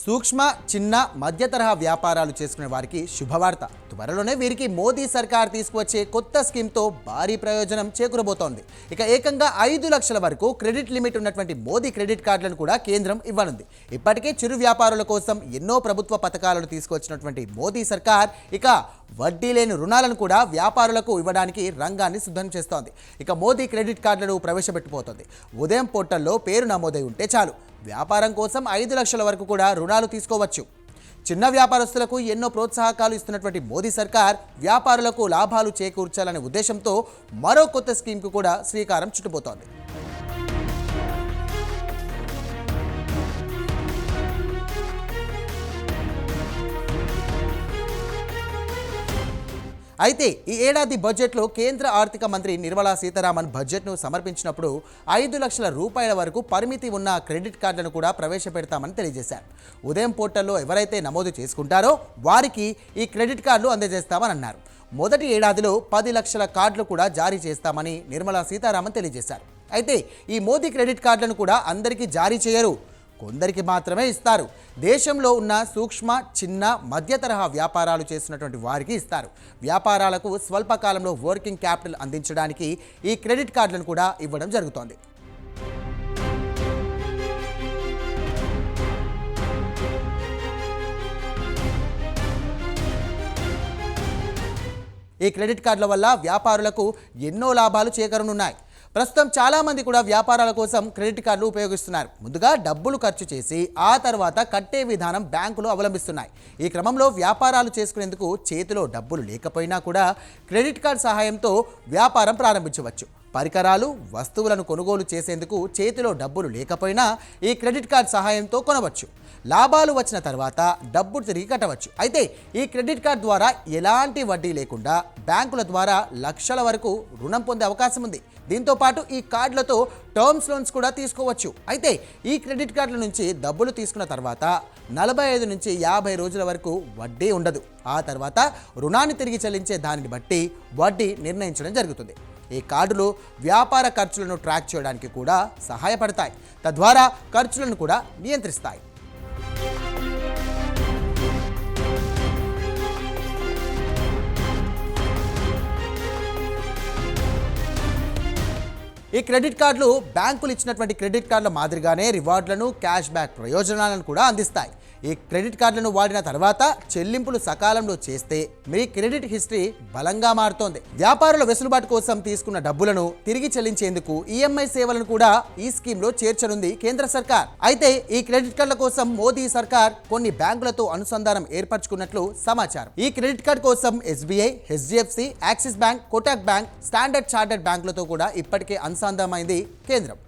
సూక్ష్మ చిన్న మధ్య తరహా వ్యాపారాలు చేసుకునే వారికి శుభవార్త. త్వరలోనే వీరికి మోదీ సర్కార్ తీసుకువచ్చే కొత్త స్కీమ్తో భారీ ప్రయోజనం చేకూరబోతోంది. ఇక ఏకంగా ఐదు లక్షల వరకు క్రెడిట్ లిమిట్ ఉన్నటువంటి మోదీ క్రెడిట్ కార్డులను కూడా కేంద్రం ఇవ్వనుంది. ఇప్పటికే చిరు వ్యాపారుల కోసం ఎన్నో ప్రభుత్వ పథకాలను తీసుకొచ్చినటువంటి మోదీ సర్కార్ ఇక వడ్డీ లేని రుణాలను కూడా వ్యాపారులకు ఇవ్వడానికి రంగాన్ని సిద్ధం చేస్తోంది. ఇక మోదీ క్రెడిట్ కార్డులను ప్రవేశపెట్టిపోతుంది. ఉదయం పోర్టల్లో పేరు నమోదై ఉంటే చాలు. వ్యాపారం కోసం ఐదు లక్షల వరకు కూడా రుణాలు తీసుకోవచ్చు. చిన్న వ్యాపారస్తులకు ఎన్నో ప్రోత్సాహకాలు ఇస్తున్నటువంటి మోదీ సర్కార్ వ్యాపారులకు లాభాలు చేకూర్చాలనే ఉద్దేశంతో మరో కొత్త స్కీమ్కు కూడా శ్రీకారం చుట్టుపోతోంది. అయితే ఈ ఏడాది బడ్జెట్లో కేంద్ర ఆర్థిక మంత్రి నిర్మలా సీతారామన్ బడ్జెట్ను సమర్పించినప్పుడు ఐదు లక్షల రూపాయల వరకు పరిమితి ఉన్న క్రెడిట్ కార్డులను కూడా ప్రవేశపెడతామని తెలియజేశారు. ఉదయం పోర్టల్లో ఎవరైతే నమోదు చేసుకుంటారో వారికి ఈ క్రెడిట్ కార్డులు అందజేస్తామని అన్నారు. మొదటి ఏడాదిలో పది లక్షల కార్డులు కూడా జారీ చేస్తామని నిర్మలా సీతారామన్ తెలియజేశారు. అయితే ఈ మోదీ క్రెడిట్ కార్డులను కూడా అందరికీ జారీ చేయరు. కొందరికి మాత్రమే ఇస్తారు. దేశంలో ఉన్న సూక్ష్మ చిన్న మధ్య తరహా వ్యాపారాలు చేసినటువంటి వారికి ఇస్తారు. వ్యాపారాలకు స్వల్పకాలంలో వర్కింగ్ క్యాపిటల్ అందించడానికి ఈ క్రెడిట్ కార్డులను కూడా ఇవ్వడం జరుగుతోంది. ఈ క్రెడిట్ కార్డుల వల్ల వ్యాపారులకు ఎన్నో లాభాలు చేకరనున్నాయి. ప్రస్తుతం చాలామంది కూడా వ్యాపారాల కోసం క్రెడిట్ కార్డులు ఉపయోగిస్తున్నారు. ముందుగా డబ్బులు ఖర్చు చేసి ఆ తర్వాత కట్టే విధానం బ్యాంకులు అవలంబిస్తున్నాయి. ఈ క్రమంలో వ్యాపారాలు చేసుకునేందుకు చేతిలో డబ్బులు లేకపోయినా కూడా క్రెడిట్ కార్డ్ సహాయంతో వ్యాపారం ప్రారంభించవచ్చు. పరికరాలు వస్తువులను కొనుగోలు చేసేందుకు చేతిలో డబ్బులు లేకపోయినా ఈ క్రెడిట్ కార్డ్ సహాయంతో కొనవచ్చు. లాభాలు వచ్చిన తర్వాత డబ్బు తిరిగి కట్టవచ్చు. అయితే ఈ క్రెడిట్ కార్డ్ ద్వారా ఎలాంటి వడ్డీ లేకుండా బ్యాంకుల ద్వారా లక్షల వరకు రుణం పొందే అవకాశం ఉంది. దీంతో పాటు ఈ కార్డులతో టర్మ్స్ లోన్స్ కూడా తీసుకోవచ్చు. అయితే ఈ క్రెడిట్ కార్డుల నుంచి డబ్బులు తీసుకున్న తర్వాత నలభై ఐదు నుంచి యాభై రోజుల వరకు వడ్డీ ఉండదు. ఆ తర్వాత రుణాన్ని తిరిగి చెల్లించే దానిని బట్టి వడ్డీ నిర్ణయించడం జరుగుతుంది. ఈ కార్డులు వ్యాపార ఖర్చులను ట్రాక్ చేయడానికి కూడా సహాయపడతాయి. తద్వారా ఖర్చులను కూడా నియంత్రిస్తాయి. ఈ క్రెడిట్ కార్డులు బ్యాంకులు ఇచ్చినటువంటి క్రెడిట్ కార్డుల మాదిరిగానే రివార్డులను క్యాష్ బ్యాక్ ప్రయోజనాలను కూడా అందిస్తాయి. ఈ క్రెడిట్ కార్డులను వాడిన తర్వాత చెల్లింపులు సకాలంలో చేస్తే మీ క్రెడిట్ హిస్టరీ బలంగా మారుతోంది. వ్యాపారుల వెసులుబాటు కోసం తీసుకున్న డబ్బులను తిరిగి చెల్లించేందుకు ఈఎంఐ సేవలను కూడా ఈ స్కీమ్లో చేర్చనుంది కేంద్ర సర్కార్. అయితే ఈ క్రెడిట్ కార్డుల కోసం మోదీ సర్కార్ కొన్ని బ్యాంకులతో అనుసంధానం ఏర్పరచుకున్నట్లు సమాచారం. ఈ క్రెడిట్ కార్డు కోసం SBI HDFC Axis bank Kotak bank Standard Chartered బ్యాంకులతో కూడా ఇప్పటికే అనుసంధానమైంది కేంద్రం.